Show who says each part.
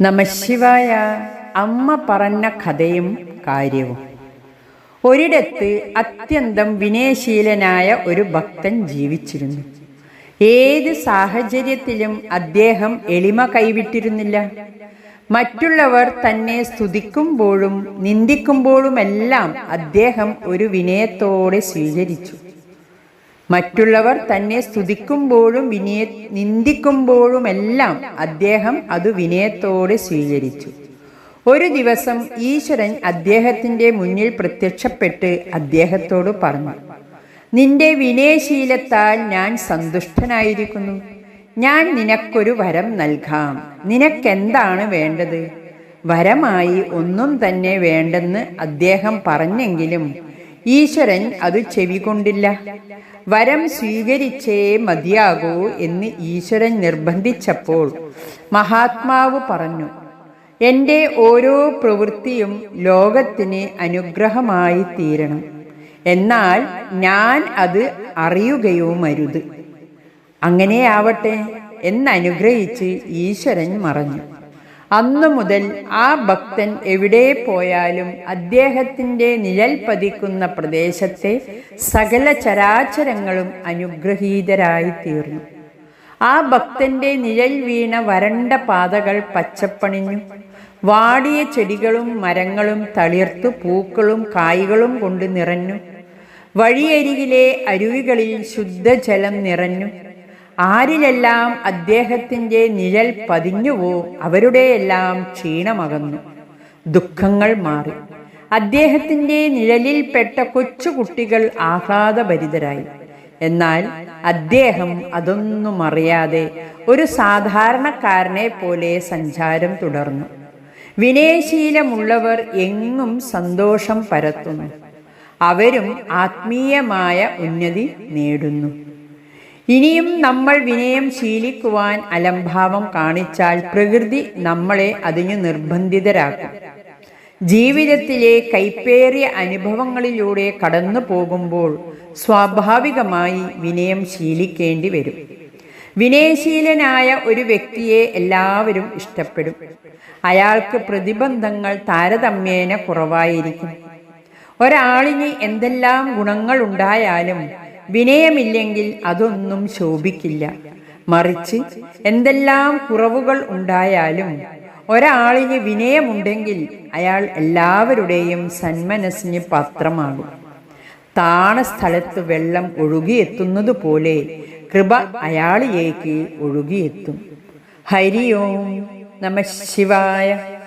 Speaker 1: നമശിവായ അമ്മ പറഞ്ഞ കഥയും കാര്യവും. ഒരിടത്ത് അത്യന്തം വിനയശീലനായ ഒരു ഭക്തൻ ജീവിച്ചിരുന്നു. ഏത് സാഹചര്യത്തിലും അദ്ദേഹം എളിമ കൈവിട്ടിരുന്നില്ല. മറ്റുള്ളവർ തന്നെ സ്തുതിക്കുമ്പോഴും നിന്ദിക്കുമ്പോഴുമെല്ലാം അദ്ദേഹം ഒരു വിനയത്തോടെ സ്വീകരിച്ചു. മറ്റുള്ളവർ തന്നെ സ്തുതിക്കുമ്പോഴും വിനയ നിന്ദിക്കുമ്പോഴുമെല്ലാം അദ്ദേഹം അത് വിനയത്തോടെ സ്വീകരിച്ചു. ഒരു ദിവസം ഈശ്വരൻ അദ്ദേഹത്തിന്റെ മുന്നിൽ പ്രത്യക്ഷപ്പെട്ട് അദ്ദേഹത്തോട് പറഞ്ഞു നിന്റെ വിനയശീലത്താൽ ഞാൻ സന്തുഷ്ടനായിരിക്കുന്നു. ഞാൻ നിനക്കൊരു വരം നൽകാം. നിനക്കെന്താണ് വേണ്ടത്? വരമായി ഒന്നും തന്നെ വേണ്ടെന്ന് അദ്ദേഹം പറഞ്ഞെങ്കിലും ഈശ്വരൻ അത് ചെവികൊണ്ടില്ല. വരം സ്വീകരിച്ചേ മതിയാകൂ എന്ന് ഈശ്വരൻ നിർബന്ധിച്ചപ്പോൾ മഹാത്മാവ് പറഞ്ഞു എന്റെ ഓരോ പ്രവൃത്തിയും ലോകത്തിന് അനുഗ്രഹമായി തീരണം. എന്നാൽ ഞാൻ അത് അറിയുകയുമരുത്. അങ്ങനെയാവട്ടെ എന്നനുഗ്രഹിച്ച് ഈശ്വരൻ മറഞ്ഞു. അന്നു മുതൽ ആ ഭക്തൻ എവിടെ പോയാലും അദ്ദേഹത്തിന്റെ നിഴൽ പതിക്കുന്ന പ്രദേശത്തെ സകല ചരാചരങ്ങളും അനുഗ്രഹീതരായി തീർന്നു ആ ഭക്തന്റെ നിഴൽ വീണ വരണ്ട പാതകൾ പച്ചപ്പണിഞ്ഞു. വാടിയ ചെടികളും മരങ്ങളും തളിർത്തു പൂക്കളും കായ്കളും കൊണ്ട് നിറഞ്ഞു. വഴിയരികിലെ അരുവികളിൽ ശുദ്ധജലം നിറഞ്ഞു. ആരിലെല്ലാം അദ്ദേഹത്തിന്റെ നിഴൽ പതിഞ്ഞുവോ അവരുടെയെല്ലാം ക്ഷീണമകന്നു. ദുഃഖങ്ങൾ മാറി. അദ്ദേഹത്തിന്റെ നിഴലിൽപ്പെട്ട കൊച്ചുകുട്ടികൾ ആഹ്ലാദഭരിതരായി. എന്നാൽ അദ്ദേഹം അതൊന്നും അറിയാതെ ഒരു സാധാരണക്കാരനെ പോലെ സഞ്ചാരം തുടർന്നു. വിനയശീലമുള്ളവർ എങ്ങും സന്തോഷം പരത്തുന്നു. അവരും ആത്മീയമായ ഉന്നതി നേടുന്നു. ഇനിയും നമ്മൾ വിനയം ശീലിക്കുവാൻ അലംഭാവം കാണിച്ചാൽ പ്രകൃതി നമ്മളെ അതിനു നിർബന്ധിതരാക്കും. ജീവിതത്തിലെ കൈപ്പേറിയ അനുഭവങ്ങളിലൂടെ കടന്നു പോകുമ്പോൾ സ്വാഭാവികമായി വിനയം ശീലിക്കേണ്ടി വരും. വിനയശീലനായ ഒരു വ്യക്തിയെ എല്ലാവരും ഇഷ്ടപ്പെടും. അയാൾക്ക് പ്രതിബന്ധങ്ങൾ താരതമ്യേന കുറവായിരിക്കും. ഒരാളിന് എന്തെല്ലാം ഗുണങ്ങൾ ഉണ്ടായാലും വിനയമില്ലെങ്കിൽ അതൊന്നും ശോഭിക്കില്ല. മറിച്ച് എന്തെല്ലാം കുറവുകൾ ഉണ്ടായാലും ഒരാളിന് വിനയമുണ്ടെങ്കിൽ അയാൾ എല്ലാവരുടെയും സന്മനസ്സിന് പത്രമാകും. താണ സ്ഥലത്ത് വെള്ളം ഒഴുകിയെത്തുന്നത് പോലെ കൃപ അയാളിലേക്ക് ഒഴുകിയെത്തും. ഹരി ഓം നമ ശിവായ.